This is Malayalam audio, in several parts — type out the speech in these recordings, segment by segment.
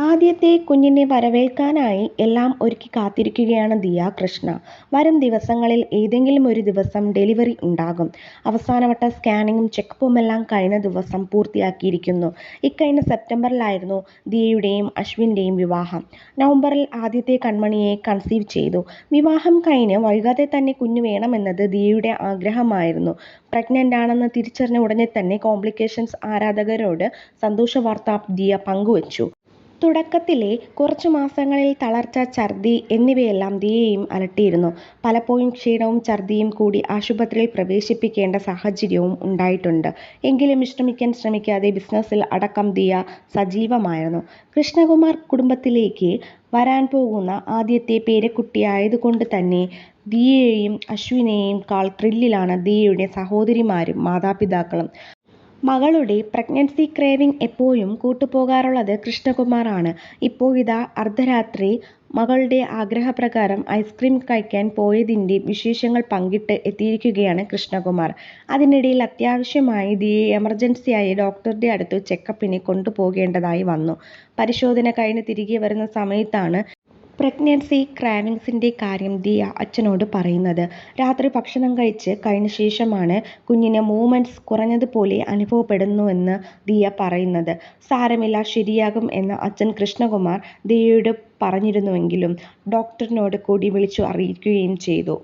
ആദ്യത്തെ കുഞ്ഞിനെ വരവേൽക്കാനായി എല്ലാം ഒരുക്കി കാത്തിരിക്കുകയാണ് ദിയ കൃഷ്ണ. വരും ദിവസങ്ങളിൽ ഏതെങ്കിലും ഒരു ദിവസം ഡെലിവറി ഉണ്ടാകും. അവസാനവട്ട സ്കാനിങ്ങും ചെക്കപ്പുമെല്ലാം കഴിഞ്ഞ ദിവസം പൂർത്തിയാക്കിയിരിക്കുന്നു. ഇക്കഴിഞ്ഞ സെപ്റ്റംബറിലായിരുന്നു ദിയയുടെയും അശ്വിന്റെയും വിവാഹം. നവംബറിൽ ആദ്യത്തെ കൺമണിയെ കൺസീവ് ചെയ്തു. വിവാഹം കഴിഞ്ഞ് വൈകാതെ തന്നെ കുഞ്ഞു വേണമെന്നത് ദിയയുടെ ആഗ്രഹമായിരുന്നു. പ്രഗ്നന്റ് ആണെന്ന് തിരിച്ചറിഞ്ഞ ഉടനെ തന്നെ കോംപ്ലിക്കേഷൻസ് ആരാധകരോട് സന്തോഷ വാർത്ത ദിയ പങ്കുവച്ചു. തുടക്കത്തിലെ കുറച്ചു മാസങ്ങളിൽ തളർച്ച, ഛർദി എന്നിവയെല്ലാം ദിയെയും അലട്ടിയിരുന്നു. പലപ്പോഴും ക്ഷീണവും ഛർദിയും കൂടി ആശുപത്രിയിൽ പ്രവേശിപ്പിക്കേണ്ട സാഹചര്യവും ഉണ്ടായിട്ടുണ്ട്. എങ്കിലും വിശ്രമിക്കാൻ ശ്രമിക്കാതെ ബിസിനസ്സിൽ അടക്കം ദിയ സജീവമായിരുന്നു. കൃഷ്ണകുമാർ കുടുംബത്തിലേക്ക് വരാൻ പോകുന്ന ആദ്യത്തെ പേരക്കുട്ടിയായതുകൊണ്ട് തന്നെ ദിയയെയും അശ്വിനെയും കാൾ ത്രില്ലിലാണ് ദിയയുടെ സഹോദരിമാരും മാതാപിതാക്കളും. മകളുടെ പ്രഗ്നൻസി ക്രേവിംഗ് എപ്പോഴും കൂട്ടുപോകാറുള്ളത് കൃഷ്ണകുമാറാണ് ഇതാ അർദ്ധരാത്രി മകളുടെ ആഗ്രഹപ്രകാരം ഐസ്ക്രീം കഴിക്കാൻ പോയതിന്റെ വിശേഷങ്ങൾ പങ്കിട്ട് എത്തിയിരിക്കുകയാണ് കൃഷ്ണകുമാർ. അതിനിടയിൽ അത്യാവശ്യമായി ദിയയെ എമർജൻസിയായി ഡോക്ടറുടെ അടുത്ത് ചെക്കപ്പിന് കൊണ്ടുപോകേണ്ടതായി വന്നു. പരിശോധന കഴിഞ്ഞ് തിരികെ വരുന്ന സമയത്താണ് പ്രഗ്നൻസി ക്രാവിങ്സിന്റെ കാര്യം ദിയ അച്ഛനോട് പറയുന്നത്. രാത്രി ഭക്ഷണം കഴിച്ച് കഴിഞ്ഞ ശേഷമാണ് കുഞ്ഞിന് മൂവ്മെന്റ്സ് കുറഞ്ഞതുപോലെ അനുഭവപ്പെടുന്നുവെന്ന് ദിയ പറയുന്നത്. സാരമില്ല ശരിയാകും എന്ന് അച്ഛൻ കൃഷ്ണകുമാർ ദിയയോട് പറഞ്ഞിരുന്നുവെങ്കിലും ഡോക്ടറിനോട് കൂടി വിളിച്ചു അറിയിക്കുകയും ചെയ്തു.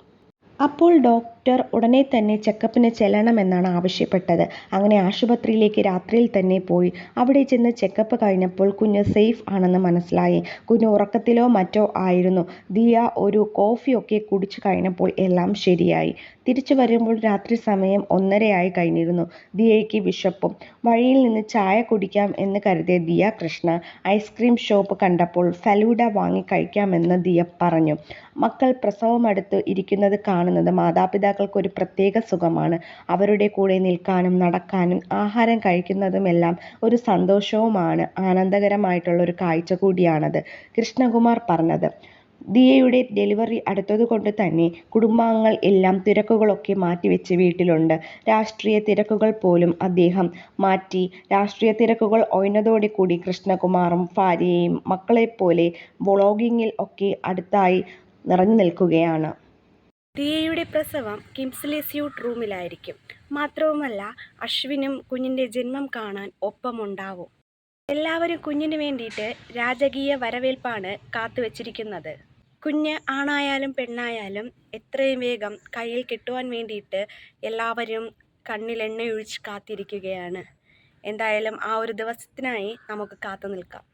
അപ്പോൾ ഡോക്ടർ ഉടനെ തന്നെ ചെക്കപ്പിന് ചെല്ലണമെന്നാണ് ആവശ്യപ്പെട്ടത്. അങ്ങനെ ആശുപത്രിയിലേക്ക് രാത്രിയിൽ തന്നെ പോയി. അവിടെ ചെന്ന് ചെക്കപ്പ് കഴിഞ്ഞപ്പോൾ കുഞ്ഞ് സേഫ് ആണെന്ന് മനസ്സിലായി. കുഞ്ഞ് ഉറക്കത്തിലോ മറ്റോ ആയിരുന്നു. ദിയ ഒരു കോഫിയൊക്കെ കുടിച്ചു കഴിഞ്ഞപ്പോൾ എല്ലാം ശരിയായി. തിരിച്ചു വരുമ്പോൾ രാത്രി സമയം ഒന്നരയായി കഴിഞ്ഞിരുന്നു. ദിയയ്ക്ക് വിശപ്പും. വഴിയിൽ നിന്ന് ചായ കുടിക്കാം എന്ന് കരുതിയ ദിയ കൃഷ്ണ ഐസ്ക്രീം ഷോപ്പ് കണ്ടപ്പോൾ ഫലൂഡ വാങ്ങി കഴിക്കാമെന്ന് ദിയ പറഞ്ഞു. മക്കൾ പ്രസവമടുത്ത് ഇരിക്കുന്നത് കാണുന്നത് മാതാപിതാക്കൾക്ക് ഒരു പ്രത്യേക സുഖമാണ്. അവരുടെ കൂടെ നിൽക്കാനും നടക്കാനും ആഹാരം കഴിക്കുന്നതുമെല്ലാം ഒരു സന്തോഷവുമാണ് ആനന്ദകരമായിട്ടുള്ള ഒരു കാഴ്ച കൂടിയാണത് കൃഷ്ണകുമാർ പറഞ്ഞത്. ദിയയുടെ ഡെലിവറി അടുത്തതുകൊണ്ട് തന്നെ കുടുംബാംഗങ്ങൾ എല്ലാം തിരക്കുകളൊക്കെ മാറ്റിവെച്ച് വീട്ടിലുണ്ട്. രാഷ്ട്രീയ തിരക്കുകൾ പോലും അദ്ദേഹം മാറ്റി രാഷ്ട്രീയ തിരക്കുകൾ ഒഴിഞ്ഞതോടെ കൂടി കൃഷ്ണകുമാറും ഭാര്യയും മക്കളെപ്പോലെ വ്ളോഗിങ്ങിൽ ഒക്കെ അടുത്തായി നിറഞ്ഞുനിൽക്കുകയാണ്. ദിയയുടെ പ്രസവം കിംസിലെ സ്യൂട്ട് റൂമിലായിരിക്കും. മാത്രവുമല്ല അശ്വിനും കുഞ്ഞിന്റെ ജന്മം കാണാൻ ഒപ്പമുണ്ടാവും. എല്ലാവരും കുഞ്ഞിന് വേണ്ടിയിട്ട് രാജകീയ വരവേൽപ്പാണ് കാത്തുവച്ചിരിക്കുന്നത് കുഞ്ഞ് ആണായാലും പെണ്ണായാലും എത്രയും വേഗം കയ്യിൽ കിട്ടുവാൻ വേണ്ടിയിട്ട് എല്ലാവരും കണ്ണിൽ എണ്ണയൊഴിച്ച് കാത്തിരിക്കുകയാണ്. എന്തായാലും ആ ഒരു ദിവസത്തിനായി നമുക്ക് കാത്തുനിൽക്കാം.